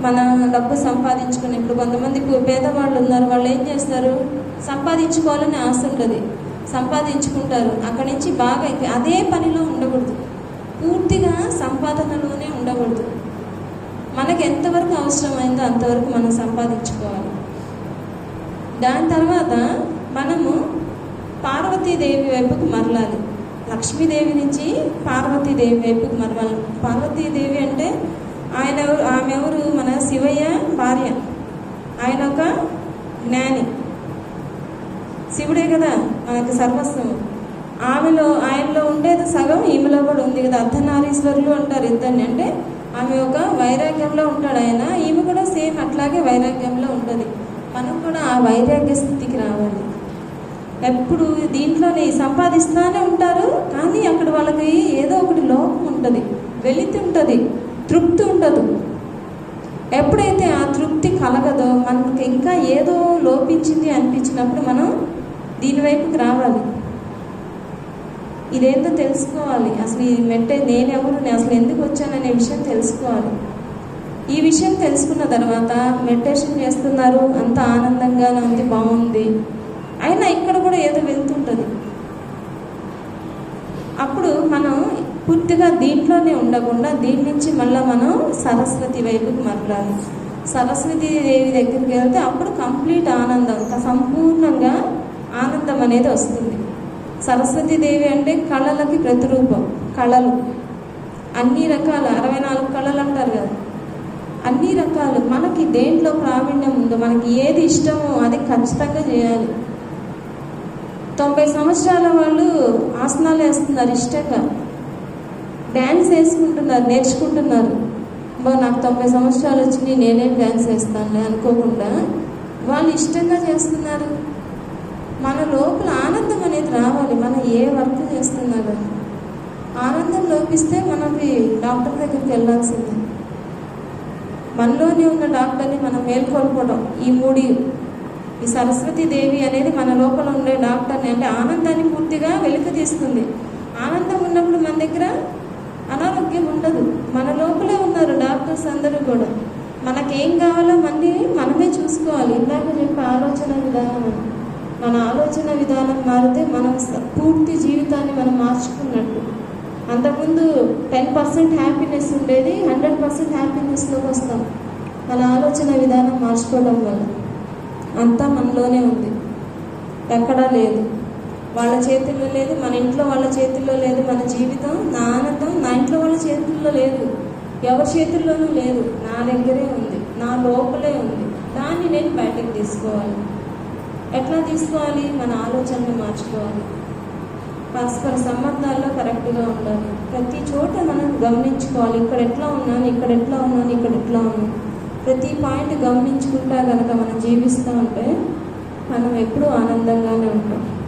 మన డబ్బు సంపాదించుకుని ఇప్పుడు కొంతమంది పేదవాళ్ళు ఉన్నారు వాళ్ళు ఏం చేస్తారు? సంపాదించుకోవాలని ఆశ ఉంటుంది. సంపాదించుకుంటారు. అక్కడి నుంచి బాగా అదే పనిలో ఉండకూడదు. పూర్తిగా సంపాదనలోనే ఉండకూడదు. మనకు ఎంతవరకు అవసరమైందో అంతవరకు మనం సంపాదించుకోవాలి. దాని తర్వాత మనము పార్వతీదేవి వైపుకు మరలాలి. లక్ష్మీదేవి నుంచి పార్వతీదేవి వైపుకు మరవాలి. పార్వతీదేవి అంటే ఆయన ఎవరు? ఆమె ఎవరు? మన శివయ్య భార్య. ఆయన ఒక జ్ఞాని. శివుడే కదా మనకు సర్వస్వం ఆమెలో ఆయనలో ఉండేది సగం ఈమెలో కూడా ఉంది కదా. అర్ధనారీశ్వరులు అంటారు ఇద్దరిని. అంటే ఆమె ఒక వైరాగ్యంలో ఉంటాడు ఆయన. ఈమె కూడా సేమ్ అట్లాగే వైరాగ్యంలో ఉంటుంది. మనం కూడా ఆ వైరాగ్య స్థితికి రావాలి. ఎప్పుడు దీంట్లోనే సంపాదిస్తూనే ఉంటారు కానీ అక్కడ వాళ్ళకి ఏదో ఒకటి లోపం ఉంటుంది. వెలితి ఉంటుంది తృప్తి ఉండదు. ఎప్పుడైతే ఆ తృప్తి కలగదో మనకి ఇంకా ఏదో లోపించింది అనిపించినప్పుడు మనం దీని వైపుకి రావాలి. ఇదేంటో తెలుసుకోవాలి. అసలు ఈ మెట్టే నేనెవరు నేను అసలు ఎందుకు వచ్చాననే విషయం తెలుసుకోవాలి. ఈ విషయం తెలుసుకున్న తర్వాత మెడిటేషన్ చేస్తున్నారు అంత ఆనందంగానే ఉంది బాగుంది. అయినా ఇక్కడ కూడా ఏదో వెళ్తుంటుంది. అప్పుడు మనం పూర్తిగా దీంట్లోనే ఉండకుండా దీని నుంచి మళ్ళీ మనం సరస్వతి వైపుకి మరలాలి. సరస్వతి దేవి దగ్గరికి వెళ్తే అప్పుడు కంప్లీట్ ఆనందం సంపూర్ణంగా ఆనందం అనేది వస్తుంది. సరస్వతి దేవి అంటే కళలకి ప్రతిరూపం కళలు. అన్ని రకాల అరవై నాలుగు కళలు అంటారు కదా. అన్ని రకాలు మనకి దేంట్లో ప్రావీణ్యం ఉందో మనకి ఏది ఇష్టమో అది ఖచ్చితంగా చేయాలి. తొంభై సంవత్సరాల వాళ్ళు ఆసనాలు వేస్తున్నారు ఇష్టంగా. డ్యాన్స్ వేసుకుంటున్నారు నేర్చుకుంటున్నారు. బా నాకు తొంభై సంవత్సరాలు వచ్చి నేనేం డ్యాన్స్ వేస్తానులే అనుకోకుండా వాళ్ళు ఇష్టంగా చేస్తున్నారు. మన లోపల ఆనందం అనేది రావాలి మనం ఏ వర్క్ చేస్తున్నారు ఆనందం లోపిస్తే మనకి డాక్టర్ దగ్గరికి వెళ్ళాల్సిందే. మనలోనే ఉన్న డాక్టర్ని మనం మేల్కొల్పడం ఈ మూడి ఈ సరస్వతి దేవి అనేది మన లోపల ఉండే డాక్టర్ని అంటే ఆనందాన్ని పూర్తిగా వెలుక తీస్తుంది ఆనందం ఉన్నప్పుడు మన దగ్గర ఉండదు. మన లోపలే ఉన్నారు డాక్టర్స్ అందరూ కూడా. మనకేం కావాలో మళ్ళీ మనమే చూసుకోవాలి. ఇందాక చెప్పే ఆలోచన విధానం. మన ఆలోచన విధానం మారితే మనం పూర్తి జీవితాన్ని మనం మార్చుకున్నట్టు. అంతకుముందు టెన్ పర్సెంట్ హ్యాపీనెస్ ఉండేది హండ్రెడ్ పర్సెంట్ హ్యాపీనెస్లోకి వస్తాం. మన ఆలోచన విధానం మార్చుకోవడం వల్ల. అంతా మనలోనే ఉంది. ఎక్కడా లేదు. వాళ్ళ చేతుల్లో లేదు మన ఇంట్లో వాళ్ళ చేతుల్లో లేదు మన జీవితం నా ఆనందం నా ఇంట్లో వాళ్ళ చేతుల్లో లేదు. ఎవరి చేతుల్లోనూ లేదు. నా దగ్గరే ఉంది. నా లోపలే ఉంది. దాన్ని నేను బయటకు తీసుకోవాలి. ఎట్లా తీసుకోవాలి? మన ఆలోచనలు మార్చుకోవాలి. పరస్పర సంబంధాల్లో కరెక్ట్గా ఉండాలి. ప్రతి చోట మనం గమనించుకోవాలి. ఇక్కడ ఎట్లా ఉన్నాను? ఇక్కడ ఎట్లా ఉన్నాను? ఇక్కడ ఎట్లా ఉన్నాను? ప్రతి పాయింట్ గమనించుకుంటా కనుక మనం జీవిస్తూ ఉంటే మనం ఎప్పుడూ ఆనందంగానే ఉంటాం.